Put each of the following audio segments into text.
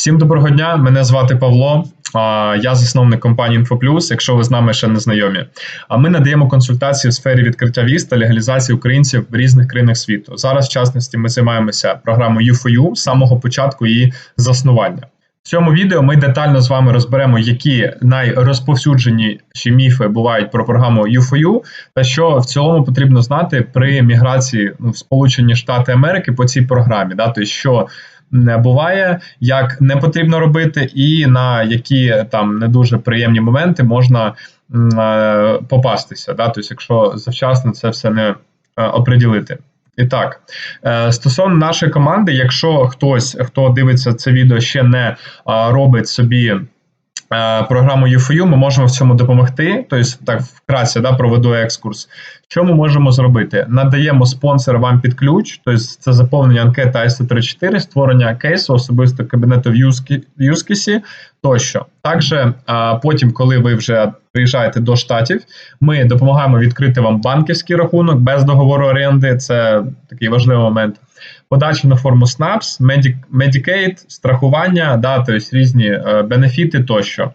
Всім доброго дня. Мене звати Павло. Я засновник компанії InfoPlus, якщо ви з нами ще не знайомі. А ми надаємо консультації в сфері відкриття віз та легалізації українців в різних країнах світу. Зараз, в частності, ми займаємося програмою U4U з самого початку її заснування. В цьому відео ми детально з вами розберемо, які найрозповсюдженіші міфи бувають про програму U4U, та що в цілому потрібно знати при міграції ну, в Сполучені Штати Америки по цій програмі. Да? Тобто, що буває, як не потрібно робити, і на які там не дуже приємні моменти можна е, попастися. Да? Тобто, якщо завчасно це все не е, оприділити. І так, е, стосовно нашої команди, якщо хтось, хто дивиться це відео, ще не робить собі програму UFU ми можемо в цьому допомогти. Тобто, так вкратце да, проведу екскурс. Що ми можемо зробити? Надаємо спонсор вам під ключ, тобто це заповнення анкети IC34, створення кейсу, особисто кабінету в юзкісі тощо. Також потім, коли ви вже приїжджаєте до штатів, ми допомагаємо відкрити вам банківський рахунок без договору оренди. Це такий важливий момент подача на форму SNAPS, Medicaid, страхування, да, тобто різні е, бенефіти тощо.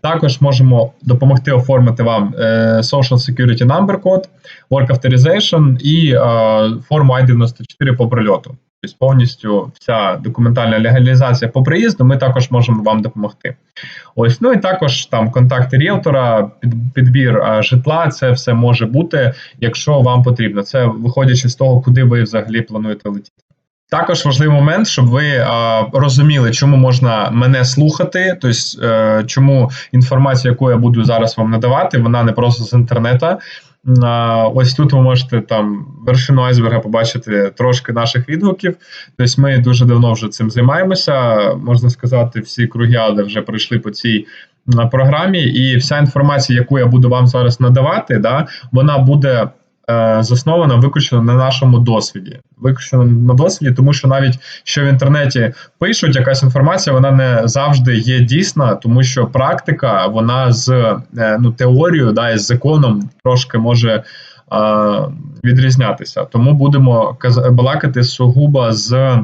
Також можемо допомогти оформити вам е, Social Security Number код, Work Authorization і е, форму I-94 по прильоту. Тобто повністю вся документальна легалізація по приїзду, ми також можемо вам допомогти. Ось, ну і також там контакти ріелтора, під, підбір житла, це все може бути, якщо вам потрібно. Це виходячи з того, куди ви взагалі плануєте летіти. Також важливий момент, щоб ви а, розуміли, чому можна мене слухати, тобто е, чому інформація, яку я буду зараз вам надавати, вона не просто з інтернету. Ось тут ви можете там вершину айсберга побачити трошки наших відгуків. Тобто ми дуже давно вже цим займаємося. Можна сказати, всі кругіади вже пройшли по цій програмі, і вся інформація, яку я буду вам зараз надавати, да, вона буде заснована виключно на нашому досвіді. Виключно на досвіді, тому що навіть що в інтернеті пишуть якась інформація, вона не завжди є дійсна, тому що практика вона з е, ну, теорією да, і з законом трошки може е, відрізнятися. Тому будемо балакати сугубо з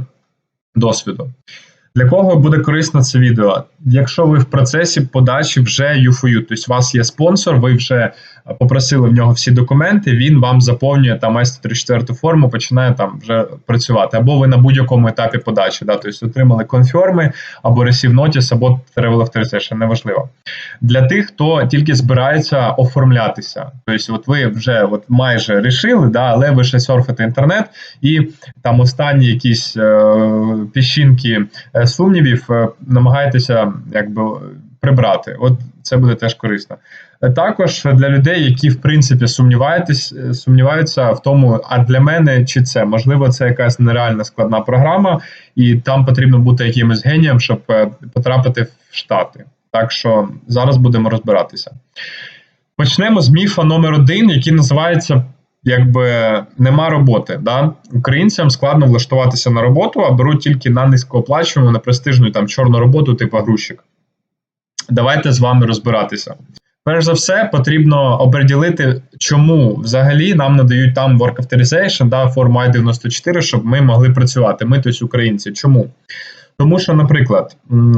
досвіду. Для кого буде корисно це відео? Якщо ви в процесі подачі вже UFU, тобто у вас є спонсор, ви вже попросили в нього всі документи, він вам заповнює там S34 форму, починає там вже працювати. Або ви на будь-якому етапі подачі, да, тобто отримали конферми, або receive notice, або travel authorization, неважливо. Для тих, хто тільки збирається оформлятися. Тобто, от ви вже от майже рішили, да, але ви ще серфите інтернет, і там останні якісь е, піщинки е, сумнівів е, намагаєтеся якби прибрати. От це буде теж корисно. Також для людей, які в принципі сумніваєтесь, сумніваються в тому, а для мене чи це можливо це якась нереальна складна програма, і там потрібно бути якимось генієм, щоб е, потрапити в Штати. Так що зараз будемо розбиратися. Почнемо з міфа номер один, який називається якби нема роботи. Да? Українцям складно влаштуватися на роботу, а беруть тільки на низькооплачувану, на престижну там чорну роботу, типу грузчик. Давайте з вами розбиратися. Перш за все, потрібно оприділити, чому взагалі нам надають там work authorization, да, форму I-94, щоб ми могли працювати. Ми тобто українці. Чому? Тому що, наприклад,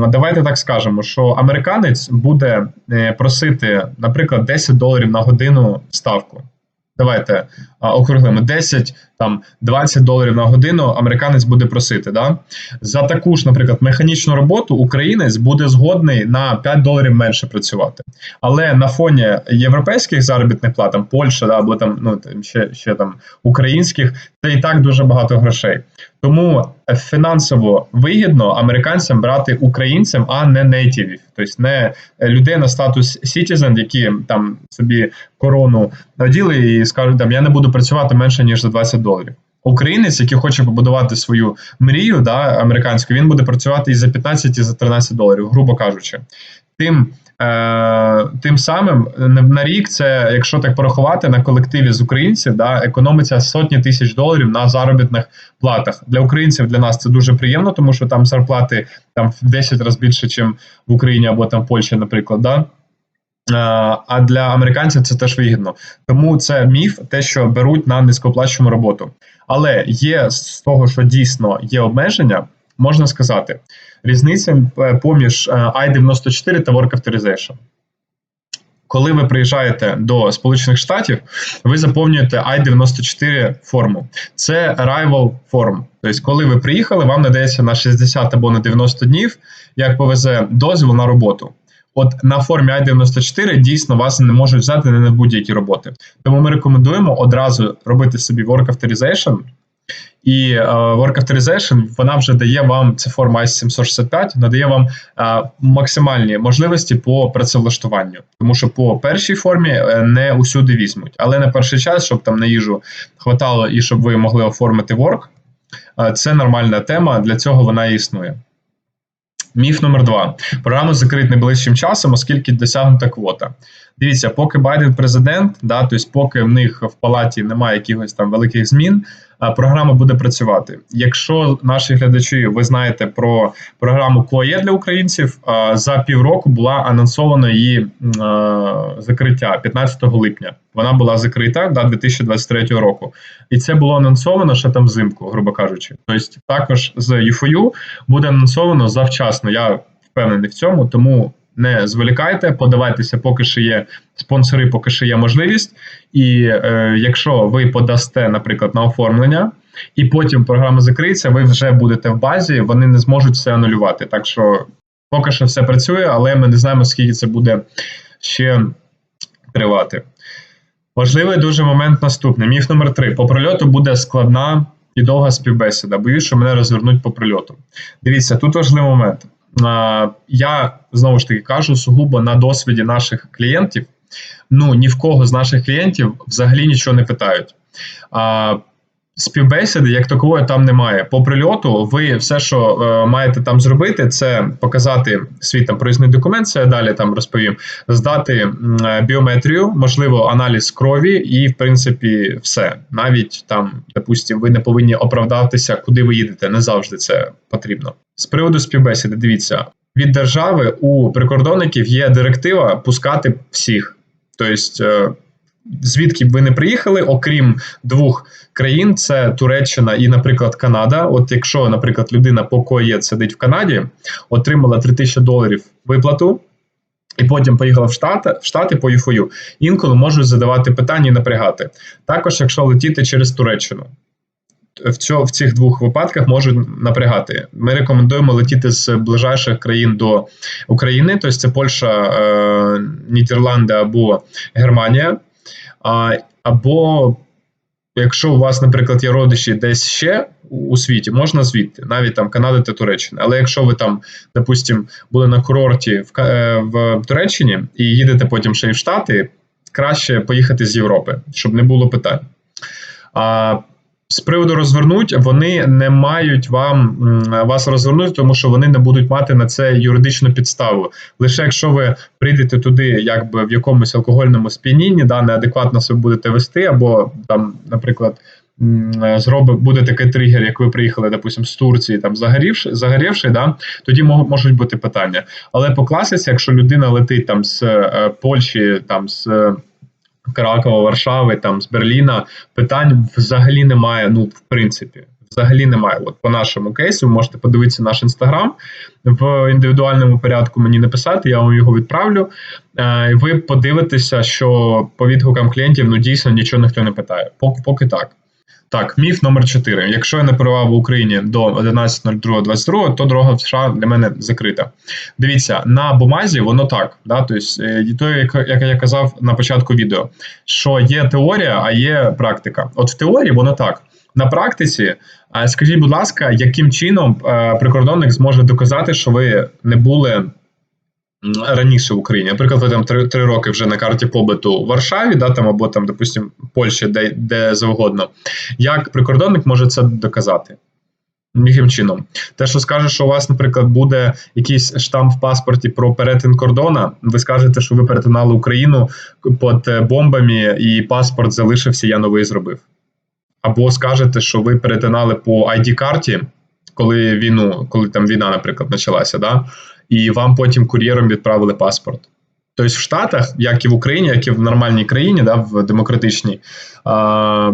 давайте так скажемо, що американець буде е, просити, наприклад, 10 доларів на годину ставку. Давайте округлимо 10 там 20 доларів на годину. Американець буде просити. Да? За таку ж, наприклад, механічну роботу українець буде згодний на 5 доларів менше працювати. Але на фоні європейських заробітних плат, там Польща, да, або там ну ще ще там українських, це і так дуже багато грошей. Тому фінансово вигідно американцям брати українцям, а не нейтівів. Тобто не людей на статус citizen, які там собі корону наділи і скажуть, там я не буду працювати менше ніж за 20 доларів. Українець, який хоче побудувати свою мрію, да, американську, він буде працювати і за 15, і за 13 доларів, грубо кажучи. Тим е, тим самим на рік це, якщо так порахувати на колективі з українців, да, економиться сотні тисяч доларів на заробітних платах. Для українців для нас це дуже приємно, тому що там зарплати там в 10 разів більше, ніж в Україні або там в Польщі, наприклад. Да? А для американців це теж вигідно. Тому це міф, те, що беруть на низькооплачувану роботу. Але є з того, що дійсно є обмеження, можна сказати, різниця е, поміж е, I-94 та Work Authorization. Коли ви приїжджаєте до Сполучених Штатів, ви заповнюєте I-94 форму. Це arrival form. Тобто, коли ви приїхали, вам надається на 60 або на 90 днів, як повезе дозвіл на роботу. От на формі I-94 дійсно вас не можуть взяти не на будь-які роботи. Тому ми рекомендуємо одразу робити собі Work Authorization, і uh, Work Authorization, вона вже дає вам, це форма I-765, надає вам uh, максимальні можливості по працевлаштуванню. Тому що по першій формі uh, не усюди візьмуть. Але на перший час, щоб там на їжу хватало і щоб ви могли оформити work, це нормальна тема, для цього вона і існує. Міф номер два. Програму закрить найближчим часом, оскільки досягнута квота. Дивіться, поки Байден президент, да, тобто поки в них в палаті немає якихось там великих змін, програма буде працювати. Якщо наші глядачі, ви знаєте про програму КОЄ для українців, за півроку була анонсована її закриття 15 липня. Вона була закрита до 2023 року, і це було анонсовано ще там взимку, грубо кажучи. Тобто, також з ЮФОЮ буде анонсовано завчасно. Я впевнений в цьому, тому не зволікайте, подавайтеся, поки що є спонсори, поки що є можливість. І е, якщо ви подасте, наприклад, на оформлення, і потім програма закриється, ви вже будете в базі, вони не зможуть все анулювати. Так що поки що все працює, але ми не знаємо, скільки це буде ще тривати. Важливий дуже момент наступний. Міф номер три. По прольоту буде складна і довга співбесіда. Боюсь, що мене розвернуть по прильоту. Дивіться, тут важливий момент. Я знову ж таки кажу сугубо на досвіді наших клієнтів. Ну ні в кого з наших клієнтів взагалі нічого не питають. Співбесіди, як такової, там немає. По прильоту, ви все, що е, маєте там зробити, це показати свій там проїзний документ, це я далі там розповім, здати е, біометрію, можливо, аналіз крові, і в принципі все. Навіть там, допустимо, ви не повинні оправдатися, куди ви їдете. Не завжди це потрібно. З приводу співбесіди, дивіться, від держави у прикордонників є директива пускати всіх. Тобто, звідки б ви не приїхали, окрім двох країн: це Туреччина і, наприклад, Канада. От якщо, наприклад, людина по КОЄ сидить в Канаді, отримала 3000 доларів виплату. І потім поїхала в Штати в Штати по ЮФОЮ, інколи можуть задавати питання і напрягати. Також, якщо летіти через Туреччину, в цьо, в цих двох випадках можуть напрягати. Ми рекомендуємо летіти з ближайших країн до України, тобто це Польща, е, Нідерланди або Германія. Або якщо у вас, наприклад, є родичі десь ще у світі, можна звідти, навіть там Канади та Туреччини. Але якщо ви там, допустимо, були на курорті в, е, в Туреччині і їдете потім ще й в Штати, краще поїхати з Європи, щоб не було питань. А з приводу розвернуть, вони не мають вам вас розвернути, тому що вони не будуть мати на це юридичну підставу. Лише якщо ви прийдете туди, якби в якомусь алкогольному сп'янінні, да, неадекватно себе будете вести, або там, наприклад, зроби буде такий тригер, як ви приїхали, допустим, з Турції, там загорівши, загорівши, да, тоді можуть бути питання. Але по класиці, якщо людина летить там з е, Польщі, там з. Кракова, Варшави, там з Берліна питань взагалі немає. Ну, в принципі, взагалі немає. От по нашому кейсу ви можете подивитися наш інстаграм в індивідуальному порядку. Мені написати, я вам його відправлю. І Ви подивитеся, що по відгукам клієнтів ну дійсно нічого ніхто не питає. Поки поки так. Так, міф номер 4. Якщо я не перебував в Україні до 11.02.22, то дорога в США для мене закрита. Дивіться, на бумазі воно так. Да? Тобто, то, як я казав на початку відео, що є теорія, а є практика. От в теорії воно так. На практиці, е, скажіть, будь ласка, яким чином е, прикордонник зможе доказати, що ви не були раніше в Україні. Наприклад, ви там три, три роки вже на карті побиту в Варшаві, да, там або там, допустим, Польщі, де де завгодно. Як прикордонник може це доказати? Яким чином? Те, що скаже, що у вас, наприклад, буде якийсь штамп в паспорті про перетин кордона, ви скажете, що ви перетинали Україну під е, бомбами, і паспорт залишився, я новий зробив. Або скажете, що ви перетинали по ID-карті, коли війну, коли там війна, наприклад, почалася, да? І вам потім кур'єром відправили паспорт. Тобто в Штатах, як і в Україні, як і в нормальній країні, да, в демократичній, а,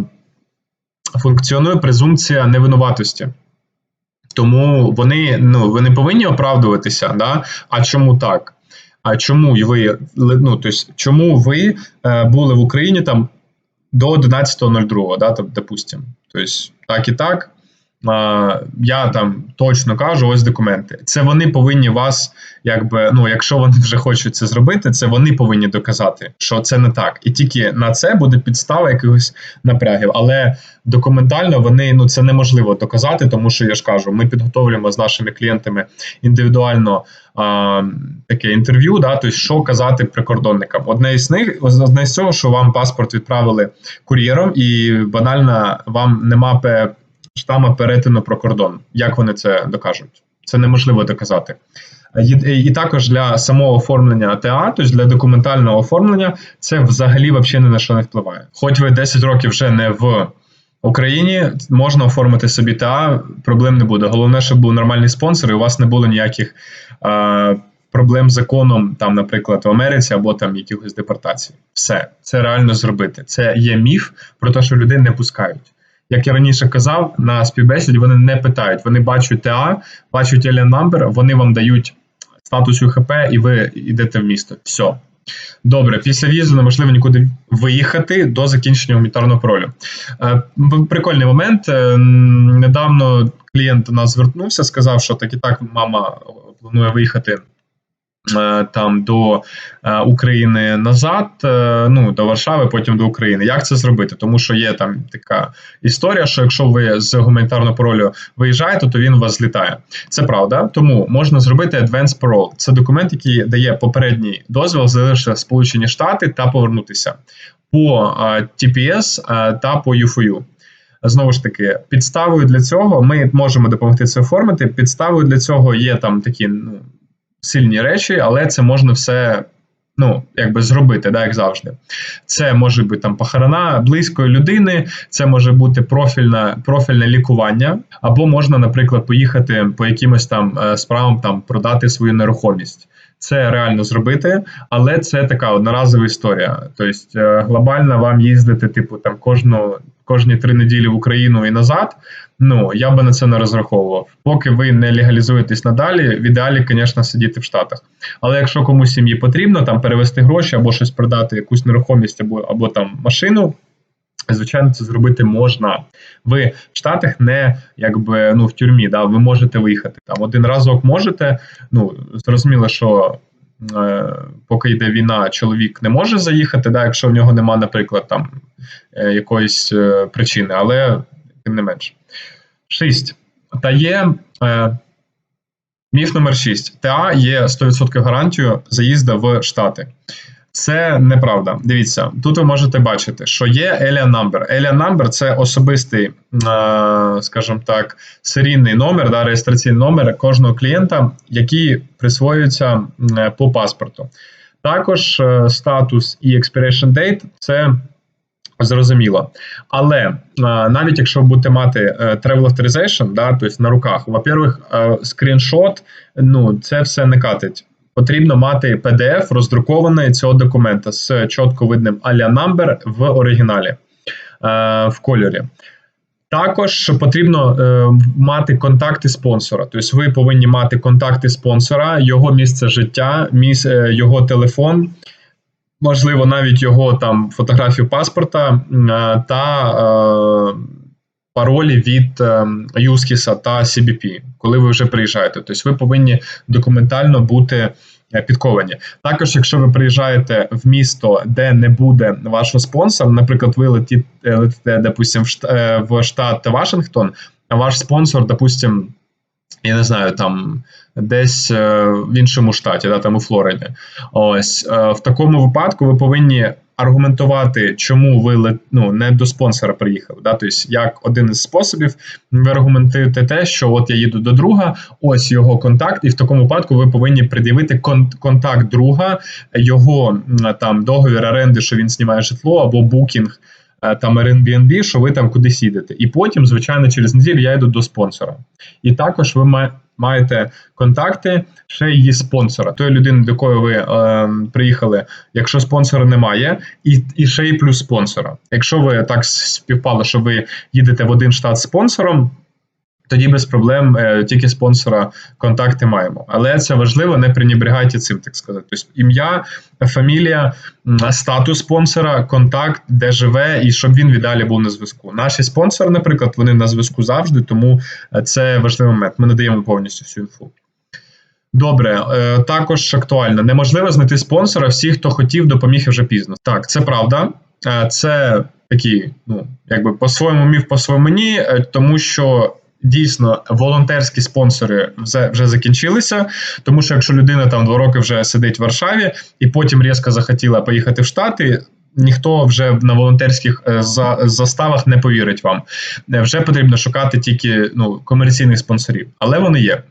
функціонує презумпція невинуватості. Тому вони ну вони повинні оправдуватися. Да? А чому так? А чому ви ну, тобто, чому ви е, були в Україні там до 11.02, да, допустим? Тобто, так і так. Я там точно кажу, ось документи. Це вони повинні вас, якби ну, якщо вони вже хочуть це зробити, це вони повинні доказати, що це не так. І тільки на це буде підстава якихось напрягів. Але документально вони ну це неможливо доказати, тому що я ж кажу, ми підготовлюємо з нашими клієнтами індивідуально а, таке інтерв'ю. Да, тобто, що казати прикордонникам. Одне із них одне з цього, що вам паспорт відправили кур'єром, і банально вам нема штама перетину про кордон. Як вони це докажуть? Це неможливо доказати. І, і також для самого оформлення ТА, тобто для документального оформлення, це взагалі взагалі ні на що не впливає. Хоч ви 10 років вже не в Україні, можна оформити собі ТА, проблем не буде. Головне, щоб був нормальний спонсор, і у вас не було ніяких а, проблем з законом, там, наприклад, в Америці або там якихось депортацій. Все, це реально зробити. Це є міф про те, що людей не пускають як я раніше казав, на співбесіді вони не питають. Вони бачать ТА, бачать alien number, вони вам дають статус УХП, і ви йдете в місто. Все. Добре, після візу неможливо нікуди виїхати до закінчення гуманітарного пролю. Е, прикольний момент. Е, недавно клієнт до нас звернувся, сказав, що так і так мама планує виїхати там до е, України назад, е, ну до Варшави, потім до України. Як це зробити? Тому що є там така історія, що якщо ви з гуманітарного паролю виїжджаєте, то він у вас злітає. Це правда. Тому можна зробити Advanced Parole. Це документ, який дає попередній дозвіл залишити Сполучені Штати та повернутися по TPS та по UFOU. Знову ж таки, підставою для цього ми можемо допомогти це оформити. Підставою для цього є там такі ну сильні речі, але це можна все. Ну, якби зробити, да, як завжди. Це може бути там похорона близької людини, це може бути профільне профільне лікування, або можна, наприклад, поїхати по якимось там е, справам там продати свою нерухомість. Це реально зробити, але це така одноразова історія. Тобто е, глобально вам їздити, типу, там кожну кожні три неділі в Україну і назад. Ну я би на це не розраховував. Поки ви не легалізуєтесь надалі, в ідеалі, звісно, сидіти в Штатах. Але якщо комусь сім'ї потрібно там перевести гроші або щось продати, якусь нерухомість або або там машину. Звичайно, це зробити можна. Ви в Штатах не якби ну в тюрмі, да, ви можете виїхати. Там один разок можете. Ну зрозуміло, що поки йде війна, чоловік не може заїхати, да, якщо в нього нема, наприклад, там е, якоїсь е, причини, але тим не менше. 6. Та є е, міф номер 6. ТА є 100% гарантією заїзду в Штати. Це неправда. Дивіться, тут ви можете бачити, що є Alien Number. Alien Number – це особистий, е, скажімо так, серійний номер, да, реєстраційний номер кожного клієнта, який присвоюється е, по паспорту. Також е, статус і expiration date – це Зрозуміло. Але навіть якщо ви будете мати travel authorization, да, тобто на руках, во-первых, скріншот, ну це все не катить. Потрібно мати PDF роздрукований цього документа з чітко видним аля number в оригіналі в кольорі. Також потрібно е, мати контакти спонсора. Тобто, ви повинні мати контакти спонсора, його місце життя, міс, його телефон, можливо, навіть його там фотографію паспорта е, та е, паролі від Юскіса е, та CBP, коли ви вже приїжджаєте. Тобто ви повинні документально бути підковані. Також, якщо ви приїжджаєте в місто, де не буде вашого спонсора, наприклад, ви летите, летите допустим, в штат Вашингтон, а ваш спонсор, допустим, я не знаю, там десь е, в іншому штаті, да, там у Флориді. Ось е, в такому випадку ви повинні аргументувати, чому ви ну, не до спонсора приїхали. Да? Тобто, як один із способів, ви аргументуєте те, що от я їду до друга, ось його контакт, і в такому випадку ви повинні пред'явити кон контакт друга, його там договір оренди, що він знімає житло або букінг. Е, там Airbnb, що ви там кудись їдете. І потім, звичайно, через неділю я йду до спонсора. І також ви маєте контакти ще її спонсора, тої людини, до якої ви е, приїхали, якщо спонсора немає, і і ще й плюс спонсора. Якщо ви так співпало, що ви їдете в один штат спонсором. Тоді без проблем е, тільки спонсора контакти маємо. Але це важливо, не пренебрігайте цим, так сказати. Тобто ім'я, фамілія, статус спонсора, контакт, де живе, і щоб він віддалі був на зв'язку. Наші спонсори, наприклад, вони на зв'язку завжди, тому е, це важливий момент. Ми надаємо повністю всю інфу. Добре, е, також актуально. Неможливо знайти спонсора всіх, хто хотів, допоміг вже пізно. Так, це правда. Це такі, ну якби по-своєму міф, по-своєму ні, тому що дійсно волонтерські спонсори вже вже закінчилися. Тому що якщо людина там два роки вже сидить в Варшаві і потім різко захотіла поїхати в Штати. Ніхто вже на волонтерських е, заставах не повірить вам. Е, вже потрібно шукати тільки ну, комерційних спонсорів, але вони є.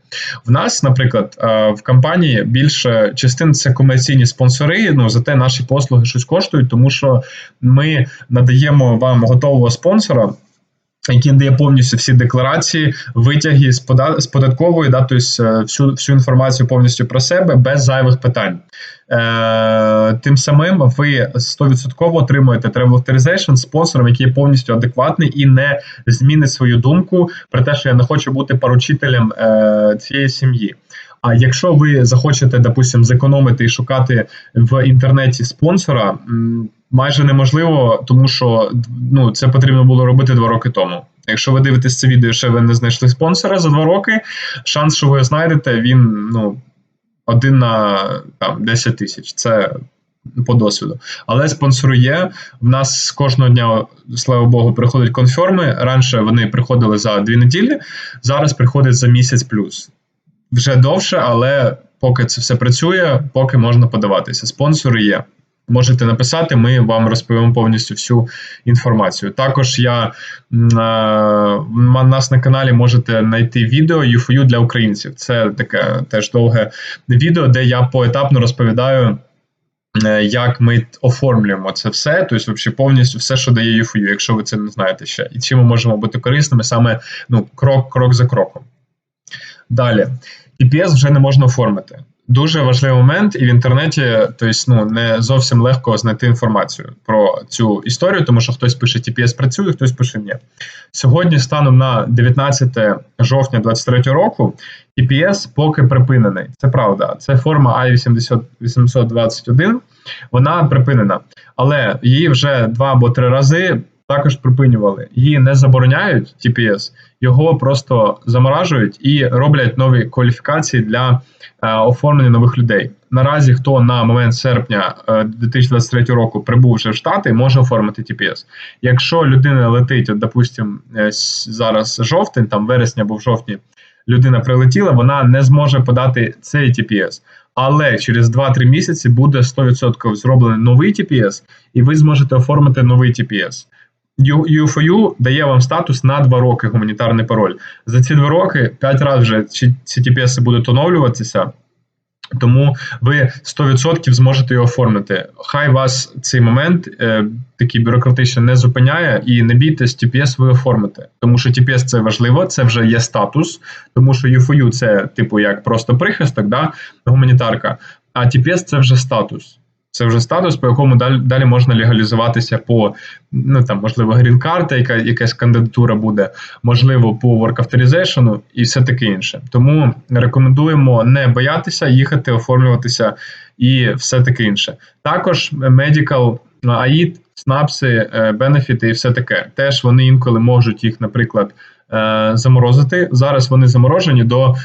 В нас, наприклад, е, в компанії більше частин це комерційні спонсори. Ну зате наші послуги щось коштують, тому що ми надаємо вам готового спонсора який надає повністю всі декларації, витяги з з податкової, да, тобто всю всю інформацію повністю про себе без зайвих питань. Е, Тим самим ви 100% отримуєте travel authorization спонсором, який повністю адекватний і не змінить свою думку про те, що я не хочу бути поручителем е, цієї сім'ї. А якщо ви захочете, допустим, зекономити і шукати в інтернеті спонсора майже неможливо, тому що ну це потрібно було робити два роки тому. Якщо ви дивитесь це відео, ще ви не знайшли спонсора за два роки, шанс, що ви його знайдете, він ну один на там 10 тисяч. Це по досвіду. Але спонсори є. В нас кожного дня, слава Богу, приходять конферми. Раніше вони приходили за дві неділі, зараз приходять за місяць плюс. Вже довше, але поки це все працює, поки можна подаватися. Спонсори є. Можете написати, ми вам розповімо повністю всю інформацію. Також я у нас на каналі можете знайти відео UFU для українців. Це таке теж довге відео, де я поетапно розповідаю. Е, як ми оформлюємо це все, тобто повністю все, що дає UFU, якщо ви це не знаєте ще, і чим ми можемо бути корисними саме ну, крок крок за кроком. Далі, TPS вже не можна оформити. Дуже важливий момент, і в інтернеті тобто, ну, не зовсім легко знайти інформацію про цю історію, тому що хтось пише TPS працює, хтось пише ні. Сьогодні, станом на 19 жовтня 2023 року, TPS поки припинений. Це правда. Це форма I-821, вона припинена, але її вже два або три рази також припинювали. Її не забороняють TPS, його просто заморажують і роблять нові кваліфікації для е, оформлення нових людей. Наразі хто на момент серпня е, 2023 року прибув вже в Штати, може оформити TPS. Якщо людина летить, от, допустим, е, зараз жовтень, там вересня або в жовтні. Людина прилетіла, вона не зможе подати цей TPS. Але через 2-3 місяці буде 100% зроблений новий TPS, і ви зможете оформити новий TPS. UFOU дає вам статус на 2 роки гуманітарний пароль. За ці 2 роки 5 разів вже ці TPS будуть оновлюватися, тому ви 100% зможете його оформити. Хай вас цей момент е, такий бюрократичний не зупиняє, і не бійтесь, TPS ви оформите. Тому що TPS це важливо, це вже є статус, тому що UFOU це, типу, як просто прихисток, да, гуманітарка, а TPS це вже статус. Це вже статус, по якому далі далі можна легалізуватися по ну там, можливо, грін-карта, яка якась кандидатура буде, можливо, по work authorization і все таке інше. Тому рекомендуємо не боятися їхати, оформлюватися і все таке інше. Також medical AID, СНАПСи, бенефіти і все таке. Теж вони інколи можуть їх, наприклад. Е, заморозити. Зараз вони заморожені до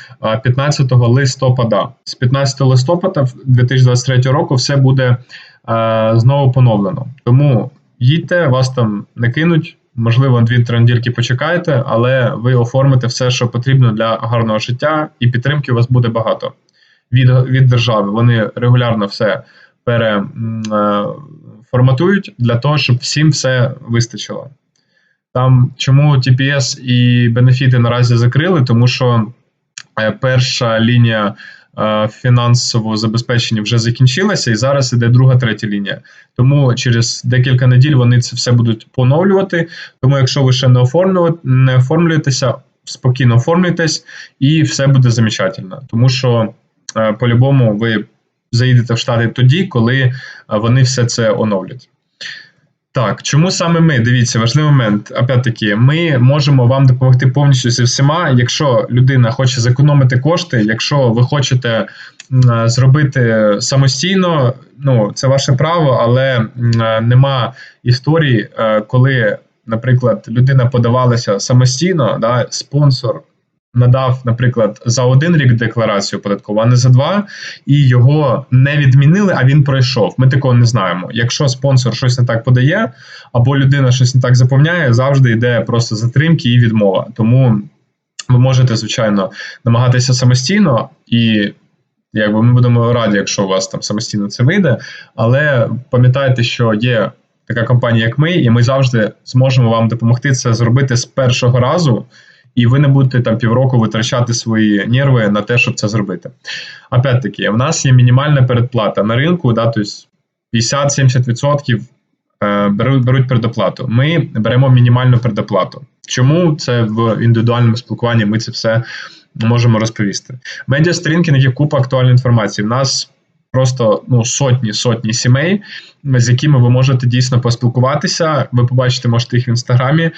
15 е, листопада. З 15 листопада 2023 року все буде е, знову поновлено. Тому їдьте, вас там не кинуть. Можливо, дві-три недільки почекаєте, але ви оформите все, що потрібно для гарного життя, і підтримки у вас буде багато від від держави. Вони регулярно все переформатують для того, щоб всім все вистачило. Там чому TPS і бенефіти наразі закрили, тому що е, перша лінія е, фінансового забезпечення вже закінчилася, і зараз іде друга, третя лінія. Тому через декілька неділь вони це все будуть поновлювати. Тому, якщо ви ще не не оформлюєтеся, спокійно оформлюйтесь, і все буде замечательно. Тому що е, по-любому ви заїдете в Штати тоді, коли вони все це оновлять. Так, чому саме ми? Дивіться, важливий момент. Опять-таки, ми можемо вам допомогти повністю зі всіма. Якщо людина хоче зекономити кошти, якщо ви хочете зробити самостійно, ну це ваше право, але нема історії, е, коли, наприклад, людина подавалася самостійно, да, спонсор. Надав, наприклад, за один рік декларацію податкову, а не за два, і його не відмінили, а він пройшов. Ми такого не знаємо. Якщо спонсор щось не так подає, або людина щось не так заповняє, завжди йде просто затримки і відмова. Тому ви можете, звичайно, намагатися самостійно, і якби ми будемо раді, якщо у вас там самостійно це вийде. Але пам'ятайте, що є така компанія, як ми, і ми завжди зможемо вам допомогти це зробити з першого разу. І ви не будете там півроку витрачати свої нерви на те, щоб це зробити. Опять-таки, в нас є мінімальна передплата на ринку, да, тобто 50-70% е, беруть, передоплату. Ми беремо мінімальну передоплату. Чому це в індивідуальному спілкуванні ми це все можемо розповісти? Медіа сторінки, на яких купа актуальної інформації. В нас просто ну, сотні сотні сімей, з якими ви можете дійсно поспілкуватися. Ви побачите, можете їх в інстаграмі.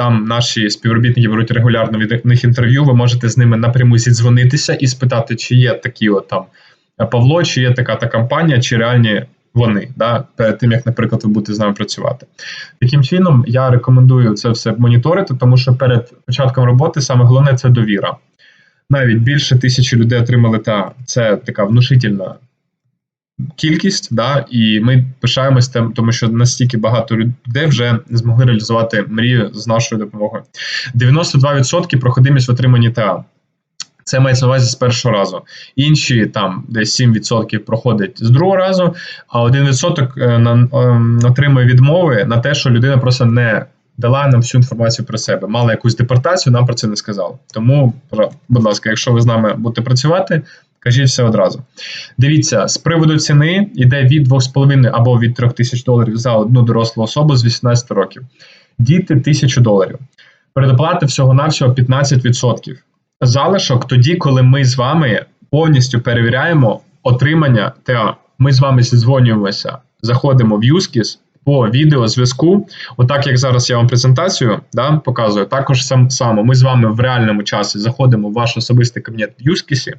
Там наші співробітники беруть регулярно від них інтерв'ю. Ви можете з ними напряму зідзвонитися і спитати, чи є такі от там Павло, чи є така та компанія, чи реальні вони, да, перед тим як, наприклад, ви будете з нами працювати. Таким чином, я рекомендую це все моніторити, тому що перед початком роботи саме головне це довіра. Навіть більше тисячі людей отримали та це така внушительна кількість, да, і ми пишаємось тим, тому що настільки багато людей вже змогли реалізувати мрію з нашою допомогою. 92% проходимість в отриманні ТА. Це мається на увазі з першого разу. Інші там десь 7% проходить з другого разу, а 1% е, на, е, отримує відмови на те, що людина просто не дала нам всю інформацію про себе. Мала якусь депортацію, нам про це не сказали. Тому, будь ласка, якщо ви з нами будете працювати, кажіть все одразу. Дивіться, з приводу ціни йде від 2,5 або від 3 тисяч доларів за одну дорослу особу з 18 років. Діти 1000 доларів. Передоплати всього-навсього 15%. Залишок тоді, коли ми з вами повністю перевіряємо отримання ТА. Ми з вами зідзвонюємося, заходимо в Юскіс по відеозв'язку. Отак, як зараз я вам презентацію да, показую, також сам само ми з вами в реальному часі заходимо в ваш особистий кабінет в Юскісі.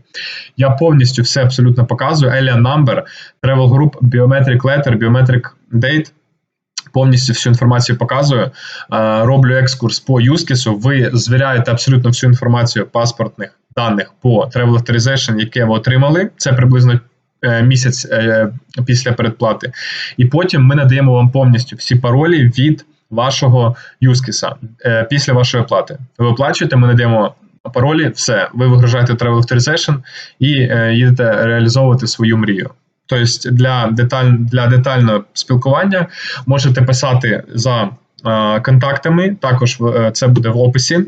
Я повністю все абсолютно показую. Alien Number, Travel Group, Biometric Letter, Biometric Date. Повністю всю інформацію показую, е, роблю екскурс по юзкісу. Ви звіряєте абсолютно всю інформацію паспортних даних по Travel Authorization, яке ви отримали. Це приблизно місяць е, після передплати. І потім ми надаємо вам повністю всі паролі від вашого юзкіса після вашої оплати. Ви оплачуєте, ми надаємо паролі, все. Ви вигружаєте Travel Authorization і їдете реалізовувати свою мрію. Тобто для деталь, для детального спілкування можете писати за е, контактами, також е, це буде в описі. Е,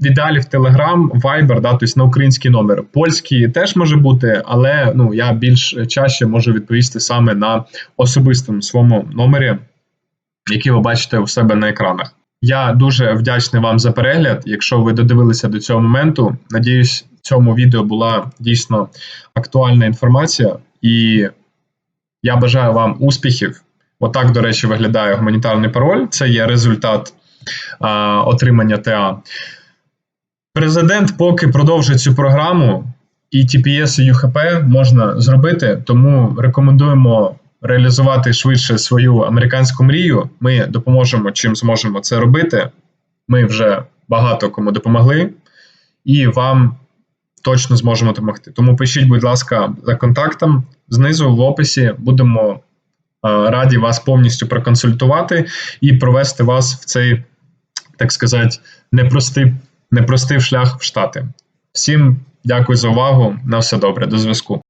в ідеалі в Telegram, Viber, да, тобто на український номер. Польський теж може бути, але ну, я більш чаще можу відповісти саме на особистому своєму номері, який ви бачите у себе на екранах. Я дуже вдячний вам за перегляд. Якщо ви додивилися до цього моменту, надіюсь, цьому відео була дійсно актуальна інформація. І я бажаю вам успіхів. Отак, до речі, виглядає гуманітарний пароль. Це є результат а, отримання ТА. Президент поки продовжує цю програму, і TPS і ЮХП можна зробити, тому рекомендуємо реалізувати швидше свою американську мрію. Ми допоможемо чим зможемо це робити. Ми вже багато кому допомогли, і вам точно зможемо допомогти. Тому пишіть, будь ласка, за контактом знизу в описі будемо раді вас повністю проконсультувати і провести вас в цей, так сказати, непростий, непростий шлях в Штати. Всім дякую за увагу. На все добре, до зв'язку.